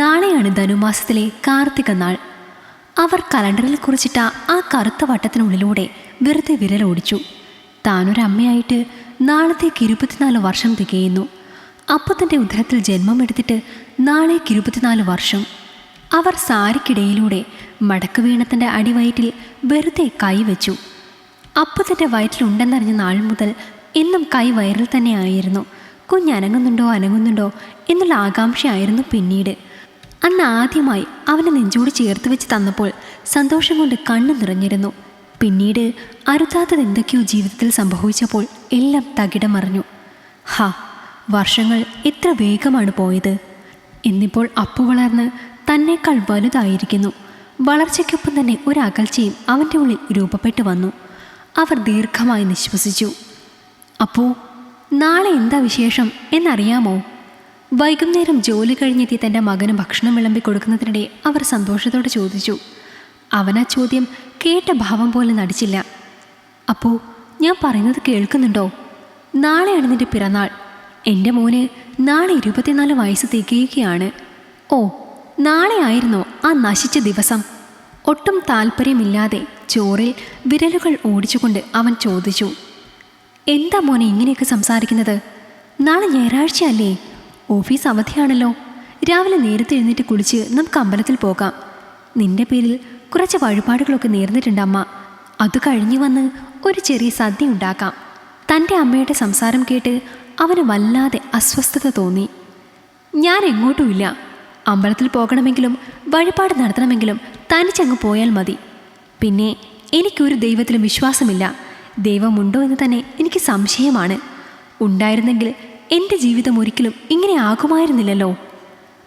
നാളെയാണ് ധനുമാസത്തിലെ കാർത്തിക നാൾ. അവർ കലണ്ടറിൽ കുറിച്ചിട്ട ആ കറുത്ത വട്ടത്തിനുള്ളിലൂടെ വെറുതെ വിരലോടിച്ചു. താനൊരമ്മയായിട്ട് നാളത്തേക്ക് ഇരുപത്തിനാല് വർഷം തികയുന്നു. അപ്പത്തിന്റെ ഉദരത്തിൽ ജന്മം എടുത്തിട്ട് നാളേക്ക് ഇരുപത്തിനാല് വർഷം. അവർ സാരിക്കിടയിലൂടെ മടക്ക് വീണത്തിന്റെ അടിവയറ്റിൽ വെറുതെ കൈവച്ചു അപ്പത്തിന്റെ വയറ്റിലുണ്ടെന്നറിഞ്ഞ നാൾ മുതൽ എന്നും കൈ വയറിൽ തന്നെയായിരുന്നു കുഞ്ഞനങ്ങുന്നുണ്ടോ കുഞ്ഞ് അനങ്ങുന്നുണ്ടോ അനങ്ങുന്നുണ്ടോ എന്നുള്ള ആകാംക്ഷയായിരുന്നു പിന്നീട്. അന്ന് ആദ്യമായി അവനെ നെഞ്ചോട് ചേർത്ത് വെച്ച് തന്നപ്പോൾ സന്തോഷം കൊണ്ട് കണ്ണു നിറഞ്ഞിരുന്നു. പിന്നീട് അരുതാത്തത് എന്തൊക്കെയോ ജീവിതത്തിൽ സംഭവിച്ചപ്പോൾ എല്ലാം തകിടമറിഞ്ഞു. ഹാ വർഷങ്ങൾ എത്ര വേഗമാണ് പോയത്. എന്നിപ്പോൾ അപ്പു വളർന്ന് തന്നേക്കാൾ വലുതായിരിക്കുന്നു. വളർച്ചയ്ക്കൊപ്പം തന്നെ ഒരു അകൽച്ചയും അവന്റെ ഉള്ളിൽ രൂപപ്പെട്ടു വന്നു. അവർ ദീർഘമായി നിശ്വസിച്ചു. അപ്പോ നാളെ എന്താ വിശേഷം എന്നറിയാമോ? വൈകുന്നേരം ജോലി കഴിഞ്ഞെത്തി തന്റെ മകന് ഭക്ഷണം വിളമ്പി കൊടുക്കുന്നതിനിടെ അവർ സന്തോഷത്തോടെ ചോദിച്ചു അവൻ ആ ചോദ്യം കേട്ട ഭാവം പോലെ നടിച്ചില്ല. അപ്പോൾ ഞാൻ പറയുന്നത് കേൾക്കുന്നുണ്ടോ? നാളെയാണ് നിന്റെ പിറന്നാൾ. എന്റെ മോന് നാളെ ഇരുപത്തിനാല് വയസ്സ് തികയുകയാണ്. ഓ നാളെ ആയിരുന്നോ ആ നശിച്ച ദിവസം? ഒട്ടും താല്പര്യമില്ലാതെ ചോറിൽ വിരലുകൾ ഓടിച്ചുകൊണ്ട് അവൻ ചോദിച്ചു എന്താ മോനെ ഇങ്ങനെയൊക്കെ സംസാരിക്കുന്നത്? നാളെ ഞായറാഴ്ചയല്ലേ? ഓഫീസ് അവധിയാണല്ലോ. രാവിലെ നേരത്തെ എഴുന്നേറ്റ് കുളിച്ച് നമുക്ക് അമ്പലത്തിൽ പോകാം. നിന്റെ പേരിൽ കുറച്ച് വഴിപാടുകളൊക്കെ നേർന്നിട്ടുണ്ട് അമ്മ. അത് കഴിഞ്ഞു വന്ന് ഒരു ചെറിയ സദ്യ ഉണ്ടാക്കാം. തന്റെ അമ്മയുടെ സംസാരം കേട്ട് അവന് വല്ലാതെ അസ്വസ്ഥത തോന്നി. ഞാൻ എങ്ങോട്ടുമില്ല അമ്പലത്തിൽ പോകണമെങ്കിലും വഴിപാട് നടത്തണമെങ്കിലും തനിച്ചങ്ങ് പോയാൽ മതി. പിന്നെ എനിക്കൊരു ദൈവത്തിലും വിശ്വാസമില്ല. ദൈവമുണ്ടോ എന്ന് തന്നെ എനിക്ക് സംശയമാണ്. ഉണ്ടായിരുന്നെങ്കിൽ എന്റെ ജീവിതം ഒരിക്കലും ഇങ്ങനെ ആകുമായിരുന്നില്ലല്ലോ.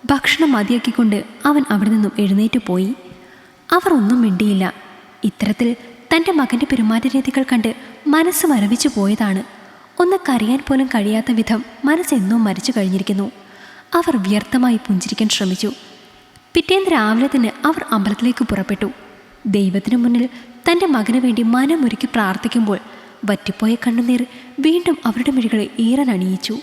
ഭക്ഷണം മതിയാക്കിക്കൊണ്ട് അവൻ അവിടെ നിന്നും എഴുന്നേറ്റ് പോയി. അവർ ഒന്നും മിണ്ടിയില്ല. ഇത്തരത്തിൽ തന്റെ മകന്റെ പെരുമാറ്റരീതികൾ കണ്ട് മനസ്സ് മരവിച്ചു പോയതാണ്. ഒന്ന് കരയാൻ പോലും കഴിയാത്ത വിധം മനസ്സെന്നോ മരിച്ചു കഴിഞ്ഞിരിക്കുന്നു. അവർ വ്യർത്ഥമായി പുഞ്ചിരിക്കാൻ ശ്രമിച്ചു. പിറ്റേന്ന് രാവിലെ തന്നെ അവർ അമ്പലത്തിലേക്ക് പുറപ്പെട്ടു. ദൈവത്തിനു മുന്നിൽ തന്റെ മകന് വേണ്ടി മനമൊരുക്കി പ്രാർത്ഥിക്കുമ്പോൾ വറ്റിപ്പോയ കണ്ണുനീർ വീണ്ടും അവരുടെ മിഴികളെ ഈറനണിയിച്ചു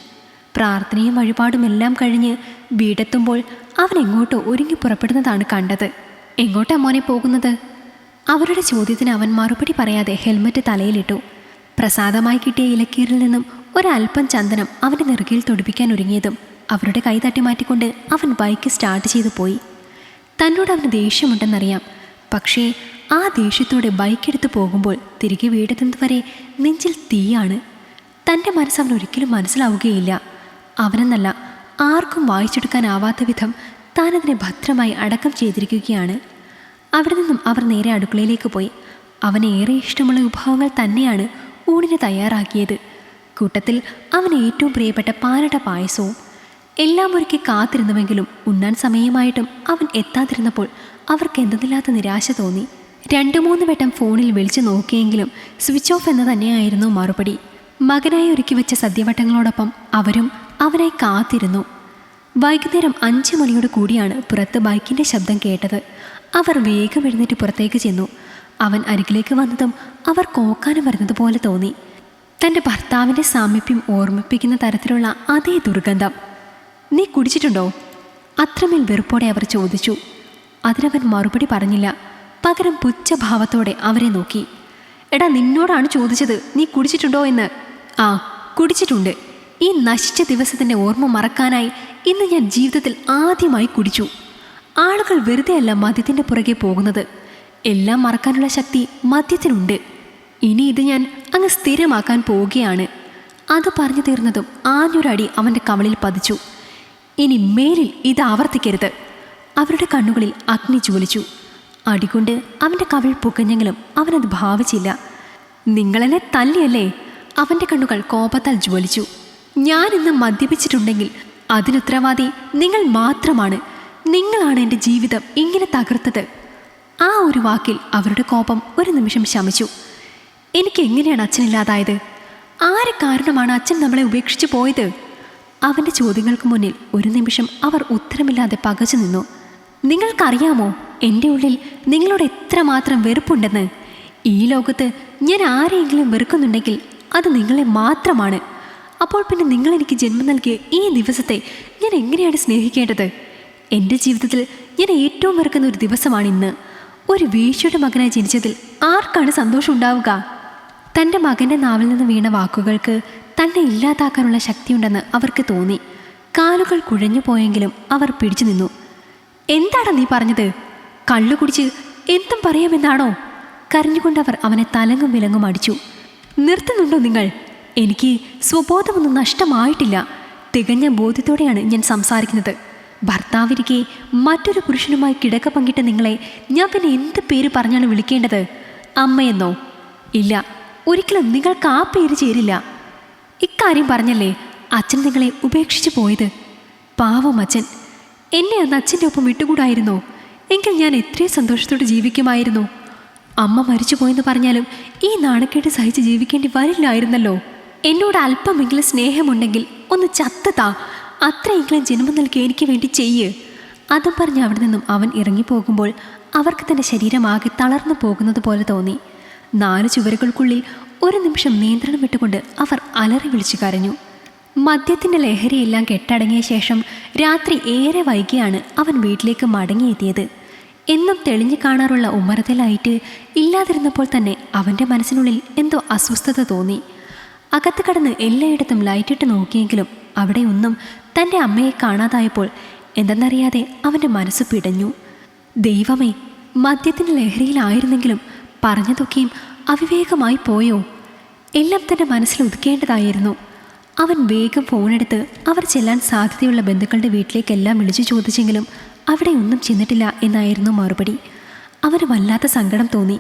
പ്രാർത്ഥനയും വഴിപാടുമെല്ലാം കഴിഞ്ഞ് വീടെത്തുമ്പോൾ അവൻ എങ്ങോട്ടോ ഒരുങ്ങി പുറപ്പെടുന്നതാണ് കണ്ടത്. എങ്ങോട്ടാ മോനെ പോകുന്നത്? അവരുടെ ചോദ്യത്തിന് അവൻ മറുപടി പറയാതെ ഹെൽമറ്റ് തലയിലിട്ടു. പ്രസാദമായി കിട്ടിയ ഇലക്കീറിൽ നിന്നും ഒരൽപ്പം ചന്ദനം അവന്റെ നെറുകയിൽ തൊടിപ്പിക്കാൻ ഒരുങ്ങിയതും അവരുടെ കൈ തട്ടി മാറ്റിക്കൊണ്ട് അവൻ ബൈക്ക് സ്റ്റാർട്ട് ചെയ്തു പോയി. തന്നോട് അവന് ദേഷ്യമുണ്ടെന്നറിയാം. പക്ഷേ ആ ദേഷ്യത്തോടെ ബൈക്കെടുത്ത് പോകുമ്പോൾ തിരികെ വീടെത്തുന്നതുവരെ നെഞ്ചിൽ തീയാണ്. തന്റെ മനസ്സ് അവൻ ഒരിക്കലും മനസ്സിലാവുകയില്ല. അവനെന്നല്ല ആർക്കും വായിച്ചെടുക്കാനാവാത്ത വിധം താനതിനെ ഭദ്രമായി അടക്കം ചെയ്തിരിക്കുകയാണ്. അവിടെ നിന്നും അവർ നേരെ അടുക്കളയിലേക്ക് പോയി. അവന് ഏറെ ഇഷ്ടമുള്ള വിഭവങ്ങൾ തന്നെയാണ് ഊണിന് തയ്യാറാക്കിയത്. കൂട്ടത്തിൽ അവന് ഏറ്റവും പ്രിയപ്പെട്ട പാലട പായസവും. എല്ലാം ഒരുക്കി കാത്തിരുന്നുവെങ്കിലും ഉണ്ണാൻ സമയമായിട്ടും അവൻ എത്താതിരുന്നപ്പോൾ അവർക്ക് എന്തെന്നില്ലാത്ത നിരാശ തോന്നി. രണ്ടു മൂന്ന് വട്ടം ഫോണിൽ വിളിച്ചു നോക്കിയെങ്കിലും സ്വിച്ച് ഓഫ് എന്ന് തന്നെയായിരുന്നു മറുപടി. മകനായി ഒരുക്കി വെച്ച സദ്യവട്ടങ്ങളോടൊപ്പം അവരും അവനായി കാത്തിരുന്നു. വൈകുന്നേരം അഞ്ച് മണിയോട് കൂടിയാണ് പുറത്ത് ബൈക്കിന്റെ ശബ്ദം കേട്ടത്. അവർ വേഗം എഴുന്നേറ്റ് പുറത്തേക്ക് ചെന്നു. അവൻ അരികിലേക്ക് വന്നതും അവർ കോക്കാനം വരുന്നതുപോലെ തോന്നി. തന്റെ ഭർത്താവിന്റെ സാമീപ്യം ഓർമ്മിപ്പിക്കുന്ന തരത്തിലുള്ള അതേ ദുർഗന്ധം. നീ കുടിച്ചിട്ടുണ്ടോ? അത്രമേൽ വെറുപ്പോടെ അവർ ചോദിച്ചു. അതിനവൻ മറുപടി പറഞ്ഞില്ല. പകരം പുച്ഛഭാവത്തോടെ അവരെ നോക്കി. എടാ നിന്നോടാണ് ചോദിച്ചത് നീ കുടിച്ചിട്ടുണ്ടോ എന്ന്? ആ കുടിച്ചിട്ടുണ്ട്. ഈ നശിച്ച ദിവസത്തിന്റെ ഓർമ്മ മറക്കാനായി ഇന്ന് ഞാൻ ജീവിതത്തിൽ ആദ്യമായി കുടിച്ചു. ആളുകൾ വെറുതെ അല്ല മദ്യത്തിന്റെ പുറകെ പോകുന്നത്. എല്ലാം മറക്കാനുള്ള ശക്തി മദ്യത്തിനുണ്ട്. ഇനി ഇത് ഞാൻ അങ്ങ് സ്ഥിരമാക്കാൻ പോവുകയാണ്. അത് പറഞ്ഞു തീർന്നതും ആഞ്ഞൊരടി അവന്റെ കവളിൽ പതിച്ചു. ഇനി മേലിൽ ഇത് ആവർത്തിക്കരുത്. അവരുടെ കണ്ണുകളിൽ അഗ്നി ജ്വലിച്ചു. അടികൊണ്ട് അവന്റെ കവിൾ പുകഞ്ഞെങ്കിലും അവനത് ഭാവിച്ചില്ല. നിങ്ങളെന്നെ തല്ലിയല്ലേ? അവന്റെ കണ്ണുകൾ കോപത്താൽ ജ്വലിച്ചു. ഞാൻ ഇന്ന് മദ്യപിച്ചിട്ടുണ്ടെങ്കിൽ അതിനുത്തരവാദി നിങ്ങൾ മാത്രമാണ്. നിങ്ങളാണ് എന്റെ ജീവിതം ഇങ്ങനെ തകർത്തത്. ആ ഒരു വാക്കിൽ അവരുടെ കോപം ഒരു നിമിഷം ശമിച്ചു. എനിക്ക് എങ്ങനെയാണ് അച്ഛനില്ലാതായത്? ആരെ കാരണമാണ് അച്ഛൻ നമ്മളെ ഉപേക്ഷിച്ചു പോയത്? അവന്റെ ചോദ്യങ്ങൾക്ക് മുന്നിൽ ഒരു നിമിഷം അവർ ഉത്തരമില്ലാതെ പകച്ചു നിന്നു. നിങ്ങൾക്കറിയാമോ? എന്റെ ഉള്ളിൽ നിങ്ങളോട് എത്രമാത്രം വെറുപ്പുണ്ടെന്ന്? ഈ ലോകത്ത് ഞാൻ ആരെയെങ്കിലും വെറുക്കുന്നുണ്ടെങ്കിൽ അത് നിങ്ങളെ മാത്രമാണ്. അപ്പോൾ പിന്നെ നിങ്ങൾ എനിക്ക് ജന്മം നൽകിയ ഈ ദിവസത്തെ ഞാൻ എങ്ങനെയാണ് സ്നേഹിക്കേണ്ടത്? എന്റെ ജീവിതത്തിൽ ഞാൻ ഏറ്റവും വെറുക്കുന്ന ഒരു ദിവസമാണ് ഇന്ന്. ഒരു വീഴ്ചയുടെ മകനായി ജനിച്ചതിൽ ആർക്കാണ് സന്തോഷം ഉണ്ടാവുക? തന്റെ മകന്റെ നാവിൽ നിന്ന് വീണ വാക്കുകൾക്ക് തന്നെ ഇല്ലാതാക്കാനുള്ള ശക്തിയുണ്ടെന്ന് അവർക്ക് തോന്നി. കാലുകൾ കുഴഞ്ഞു പോയെങ്കിലും അവർ പിടിച്ചു നിന്നു. എന്താണ് നീ പറഞ്ഞത്? കള്ളു കുടിച്ച് എന്തും പറയാമെന്നാണോ? കരഞ്ഞുകൊണ്ട് അവർ അവനെ തലങ്ങും വിലങ്ങും അടിച്ചു. നിർത്തുന്നുണ്ടോ നിങ്ങൾ? എനിക്ക് സ്വബോധമൊന്നും നഷ്ടമായിട്ടില്ല. തികഞ്ഞ ബോധ്യത്തോടെയാണ് ഞാൻ സംസാരിക്കുന്നത്. ഭർത്താവിരിക്കെ മറ്റൊരു പുരുഷനുമായി കിടക്ക പങ്കിട്ട നിങ്ങളെ ഞാൻ പിന്നെ എന്ത് പേര് പറഞ്ഞാണ് വിളിക്കേണ്ടത്? അമ്മയെന്നോ? ഇല്ല ഒരിക്കലും നിങ്ങൾക്ക് ആ പേര് ചേരില്ല. ഇക്കാര്യം പറഞ്ഞല്ലേ അച്ഛൻ നിങ്ങളെ ഉപേക്ഷിച്ചു പോയത്? പാവം അച്ഛൻ. എന്നെ അന്ന് അച്ഛന്റെ ഒപ്പം വിട്ടുകൂടായിരുന്നോ? എങ്കിൽ ഞാൻ എത്രയും സന്തോഷത്തോടെ ജീവിക്കുമായിരുന്നു. അമ്മ മരിച്ചു പോയെന്ന് പറഞ്ഞാലും ഈ നാണക്കേട് സഹിച്ച് ജീവിക്കേണ്ടി വരില്ലായിരുന്നല്ലോ. എന്നോട് അല്പമെങ്കിലും സ്നേഹമുണ്ടെങ്കിൽ ഒന്ന് ചത്തതാ. അത്രയെങ്കിലും ജന്മം നൽകി എനിക്ക് വേണ്ടി ചെയ്യ്. അതും പറഞ്ഞ് അവിടെ നിന്നും അവൻ ഇറങ്ങിപ്പോകുമ്പോൾ അവർക്ക് തന്റെ ശരീരമാകെ തളർന്നു പോകുന്നത് പോലെ തോന്നി. നാല് ചുവരുകൾക്കുള്ളിൽ ഒരു നിമിഷം നിയന്ത്രണം വിട്ടുകൊണ്ട് അവർ അലറി വിളിച്ചു കരഞ്ഞു. മദ്യത്തിന്റെ ലഹരിയെല്ലാം കെട്ടടങ്ങിയ ശേഷം രാത്രി ഏറെ വൈകിയാണ് അവൻ വീട്ടിലേക്ക് മടങ്ങിയെത്തിയത്. എന്നും തെളിഞ്ഞു കാണാറുള്ള ഉമ്മറത്തിലായിട്ട് ഇല്ലാതിരുന്നപ്പോൾ തന്നെ അവന്റെ മനസ്സിനുള്ളിൽ എന്തോ അസ്വസ്ഥത തോന്നി. അകത്ത് കടന്ന് എല്ലായിടത്തും ലൈറ്റിട്ട് നോക്കിയെങ്കിലും അവിടെ ഒന്നും തന്റെ അമ്മയെ കാണാതായപ്പോൾ എന്തെന്നറിയാതെ അവന്റെ മനസ്സ് പിടഞ്ഞു. ദൈവമേ മദ്യത്തിന്റെ ലഹരിയിലായിരുന്നെങ്കിലും പറഞ്ഞതൊക്കെയും അവിവേകമായി പോയോ? എല്ലാം തന്റെ മനസ്സിൽ ഒതുക്കേണ്ടതായിരുന്നു. അവൻ വേഗം ഫോണെടുത്ത് അവർ ചെല്ലാൻ സാധ്യതയുള്ള ബന്ധുക്കളുടെ വീട്ടിലേക്കെല്ലാം വിളിച്ചു ചോദിച്ചെങ്കിലും അവിടെ ഒന്നും ചെന്നിട്ടില്ല എന്നായിരുന്നു മറുപടി. അവന് വല്ലാത്ത സങ്കടം തോന്നി.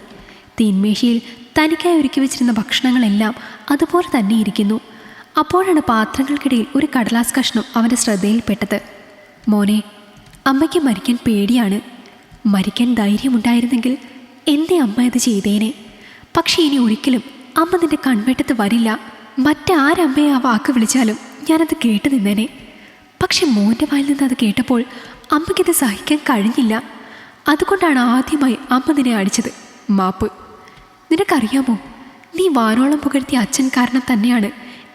തീന്മേശയിൽ തനിക്കായി ഒരുക്കി വെച്ചിരുന്ന ഭക്ഷണങ്ങളെല്ലാം അതുപോലെ തന്നെ ഇരിക്കുന്നു. അപ്പോഴാണ് പാത്രങ്ങൾക്കിടയിൽ ഒരു കടലാസ് കഷ്ണം അവന്റെ ശ്രദ്ധയിൽപ്പെട്ടത് മോനെ അമ്മയ്ക്ക് മരിക്കാൻ പേടിയാണ്. മരിക്കാൻ ധൈര്യമുണ്ടായിരുന്നെങ്കിൽ എന്തേ അമ്മ ഇത് ചെയ്തേനെ. പക്ഷേ ഇനി ഒരിക്കലും അമ്മ നിന്റെ കൺവെട്ടത്ത് വരില്ല. മറ്റാരമ്മയെ ആ വാക്ക് വിളിച്ചാലും ഞാനത് കേട്ടു നിന്നേനെ. പക്ഷെ മോന്റെ വായിൽ നിന്ന് അത് കേട്ടപ്പോൾ അമ്മയ്ക്കത് സഹിക്കാൻ കഴിഞ്ഞില്ല. അതുകൊണ്ടാണ് ആദ്യമായി അമ്മ നിന്നെ അടിച്ചത്. മാപ്പ് നിനക്കറിയാമോ? നീ വാനോളം പുകഴ്ത്തിയ അച്ഛൻ കാരണം തന്നെയാണ്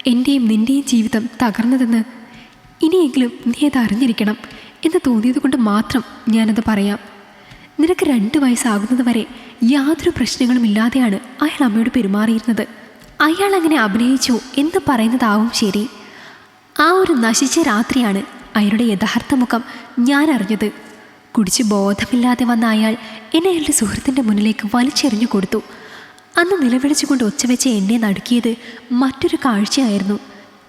എന്റെയും നിന്റെയും ജീവിതം തകർന്നതെന്ന്. ഇനിയെങ്കിലും നീ അത് അറിഞ്ഞിരിക്കണം എന്ന് തോന്നിയത് കൊണ്ട് മാത്രം ഞാനത് പറയാം. നിനക്ക് രണ്ട് വയസ്സാകുന്നത് വരെ യാതൊരു പ്രശ്നങ്ങളും ഇല്ലാതെയാണ് അയാൾ അമ്മയോട് പെരുമാറിയിരുന്നത്. അയാൾ അങ്ങനെ അഭിനയിച്ചു എന്ന് പറയുന്നതാവും ശരി. ആ ഒരു നശിച്ച രാത്രിയാണ് അയാളുടെ യഥാർത്ഥ മുഖം ഞാൻ അറിഞ്ഞത്. കുടിച്ച് ബോധമില്ലാതെ വന്ന അയാൾ എന്നെ എന്റെ സുഹൃത്തിന്റെ മുന്നിലേക്ക് വലിച്ചെറിഞ്ഞു കൊടുത്തു. അന്ന് നിലവിളിച്ചുകൊണ്ട് ഒച്ചവെച്ച് എന്നെ നടുക്കിയത് മറ്റൊരു കാഴ്ചയായിരുന്നു.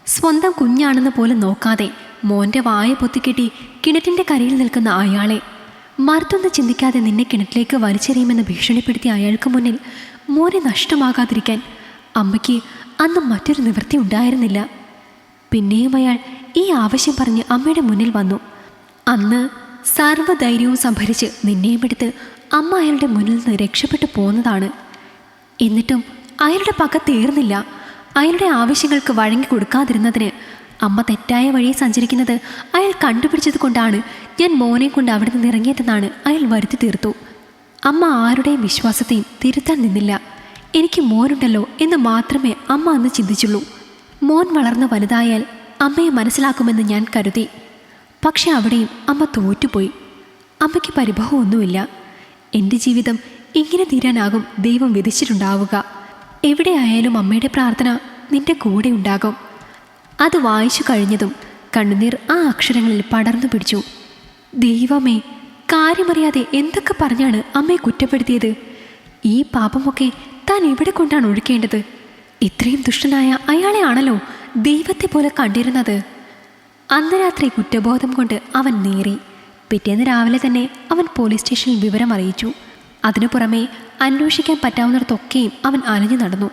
സ്വന്തം കുഞ്ഞാണെന്ന് പോലെ നോക്കാതെ മോന്റെ വായ പൊത്തിക്കെട്ടി കിണറ്റിന്റെ കരയിൽ നിൽക്കുന്ന അയാളെ മറുത്തൊന്ന് ചിന്തിക്കാതെ നിന്നെ കിണറ്റിലേക്ക് വലിച്ചെറിയുമെന്ന് ഭീഷണിപ്പെടുത്തിയ അയാൾക്ക് മുന്നിൽ മോനെ നഷ്ടമാകാതിരിക്കാൻ അമ്മയ്ക്ക് അന്ന് മറ്റൊരു നിവൃത്തി ഉണ്ടായിരുന്നില്ല. പിന്നെയും അയാൾ ഈ ആവശ്യം പറഞ്ഞ് അമ്മയുടെ മുന്നിൽ വന്നു. അന്ന് സർവധൈര്യവും സംഭരിച്ച് നിന്നെയും എടുത്ത് അമ്മ അയാളുടെ മുന്നിൽ നിന്ന് രക്ഷപ്പെട്ടു പോകുന്നതാണ് എന്നിട്ടും അയാളുടെ പക തീർന്നില്ല. അയാളുടെ ആവശ്യങ്ങൾക്ക് വഴങ്ങി കൊടുക്കാതിരുന്നതിന് അമ്മ തെറ്റായ വഴിയെ സഞ്ചരിക്കുന്നത് അയാൾ കണ്ടുപിടിച്ചത് കൊണ്ടാണ് ഞാൻ മോനെ കൊണ്ട് അവിടെ നിന്ന് ഇറങ്ങിയതെന്നാണ് അയാൾ വരുത്തി തീർത്തു. അമ്മ ആരുടെയും വിശ്വാസത്തെയും തിരുത്താൻ നിന്നില്ല. എനിക്ക് മോനുണ്ടല്ലോ എന്ന് മാത്രമേ അമ്മ അന്ന് ചിന്തിച്ചുള്ളൂ. മോൻ വളർന്ന് വലുതായാൽ അമ്മയെ മനസ്സിലാക്കുമെന്ന് ഞാൻ കരുതി. പക്ഷെ അവിടെയും അമ്മ തോറ്റുപോയി. അമ്മയ്ക്ക് പരിഭവമൊന്നുമില്ല. എന്റെ ജീവിതം ഇങ്ങനെ തീരാനാകും ദൈവം വിധിച്ചിട്ടുണ്ടാവുക. എവിടെയായാലും അമ്മയുടെ പ്രാർത്ഥന നിന്റെ കൂടെ ഉണ്ടാകും. അത് വായിച്ചു കഴിഞ്ഞതും കണ്ണുനീർ ആ അക്ഷരങ്ങളിൽ പടർന്നു പിടിച്ചു. ദൈവമേ കാര്യമറിയാതെ എന്തൊക്കെ പറഞ്ഞാണ് അമ്മയെ കുറ്റപ്പെടുത്തിയത്? ഈ പാപമൊക്കെ താൻ എവിടെ കൊണ്ടാണ് ഒഴുക്കേണ്ടത്? ഇത്രയും ദുഷ്ടനായ അയാളെ ആണല്ലോ ദൈവത്തെ പോലെ കണ്ടിരുന്നത്. അന്ന് രാത്രി കുറ്റബോധം കൊണ്ട് അവൻ നേറി. പിറ്റേന്ന് രാവിലെ തന്നെ അവൻ പോലീസ് സ്റ്റേഷനിൽ വിവരം അറിയിച്ചു. അതിനു പുറമെ അന്വേഷിക്കാൻ പറ്റാവുന്നിടത്തൊക്കെയും അവൻ അലഞ്ഞു നടന്നു.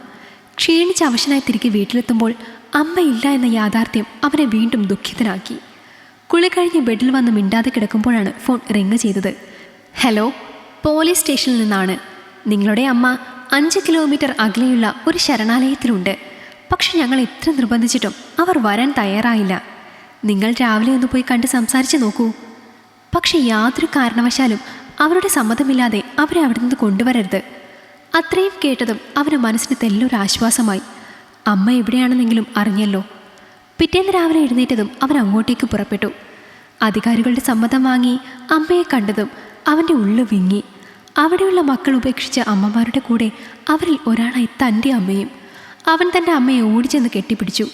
ക്ഷീണിച്ച് അവശനായി തിരികെ വീട്ടിലെത്തുമ്പോൾ അമ്മയില്ല എന്ന യാഥാർത്ഥ്യം അവനെ വീണ്ടും ദുഃഖിതനാക്കി. കുളി കഴിഞ്ഞ് ബെഡിൽ വന്ന് മിണ്ടാതെ കിടക്കുമ്പോഴാണ് ഫോൺ റിങ് ചെയ്തത്. ഹലോ പോലീസ് സ്റ്റേഷനിൽ നിന്നാണ്. നിങ്ങളുടെ അമ്മ അഞ്ച് കിലോമീറ്റർ അകലെയുള്ള ഒരു ശരണാലയത്തിലുണ്ട്. പക്ഷെ ഞങ്ങൾ എത്ര നിർബന്ധിച്ചിട്ടും അവർ വരാൻ തയ്യാറായില്ല. നിങ്ങൾ രാവിലെ ഒന്ന് പോയി കണ്ട് സംസാരിച്ച് നോക്കൂ. പക്ഷെ യാതൊരു കാരണവശാലും അവരുടെ സമ്മതമില്ലാതെ അവരെ അവിടെ നിന്ന് കൊണ്ടുവരരുത്. അത്രയും കേട്ടതും അവന് മനസ്സിന് തെല്ലൊരു ആശ്വാസമായി അമ്മ എവിടെയാണെന്നെങ്കിലും അറിഞ്ഞല്ലോ. പിറ്റേന്ന് രാവിലെ എഴുന്നേറ്റതും അവൻ അങ്ങോട്ടേക്ക് പുറപ്പെട്ടു. അധികാരികളുടെ സമ്മതം വാങ്ങി അമ്മയെ കണ്ടതും അവന്റെ ഉള്ളു വിങ്ങി. അവിടെയുള്ള മക്കൾ ഉപേക്ഷിച്ച അമ്മമാരുടെ കൂടെ അവരിൽ ഒരാളായി തന്റെ അമ്മയും അവൻ തന്റെ അമ്മയെ ഓടിച്ചെന്ന് കെട്ടിപ്പിടിച്ചു.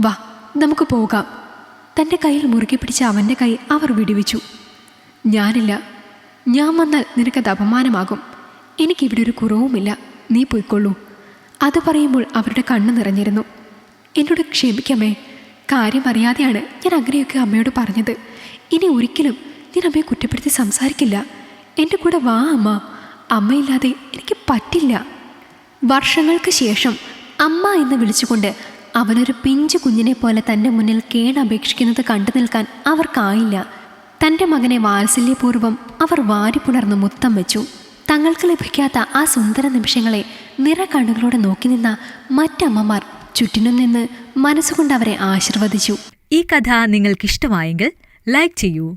വാ നമുക്ക് പോകാം. തന്റെ കയ്യിൽ മുറുകെ പിടിച്ച അവന്റെ കൈ അവർ വിടുവിച്ചു. ഞാനില്ല. ഞാൻ വന്നാൽ നിനക്കത് അപമാനമാകും. എനിക്കിവിടെ ഒരു കുറവുമില്ല. നീ പോയിക്കൊള്ളൂ. അത് പറയുമ്പോൾ അവരുടെ കണ്ണ് നിറഞ്ഞിരുന്നു. എന്നോട് ക്ഷമിക്കമ്മേ. കാര്യം അറിയാതെയാണ് ഞാൻ അങ്ങനെയൊക്കെ അമ്മയോട് പറഞ്ഞത്. ഇനി ഒരിക്കലും ഞാൻ അമ്മയെ കുറ്റപ്പെടുത്തി സംസാരിക്കില്ല. എന്റെ കൂടെ വാ അമ്മ. അമ്മയില്ലാതെ എനിക്ക് പറ്റില്ല. വർഷങ്ങൾക്ക് ശേഷം അമ്മ എന്ന് വിളിച്ചുകൊണ്ട് അവനൊരു പിഞ്ചു കുഞ്ഞിനെ പോലെ തന്റെ മുന്നിൽ കേണപേക്ഷിക്കുന്നത് കണ്ടു നിൽക്കാൻ അവർക്കായില്ല. തന്റെ മകനെ വാത്സല്യപൂർവം അവർ വാരിപ്പുണർന്ന് മുത്തം വെച്ചു. തങ്ങൾക്ക് ലഭിക്കാത്ത ആ സുന്ദര നിമിഷങ്ങളെ നിറകണ്ണുകളോടെ നോക്കി നിന്ന മറ്റമ്മമാർ ചുറ്റിനും നിന്ന് മനസ്സുകൊണ്ട് അവരെ ആശീർവദിച്ചു. ഈ കഥ നിങ്ങൾക്കിഷ്ടമായെങ്കിൽ ലൈക്ക് ചെയ്യൂ.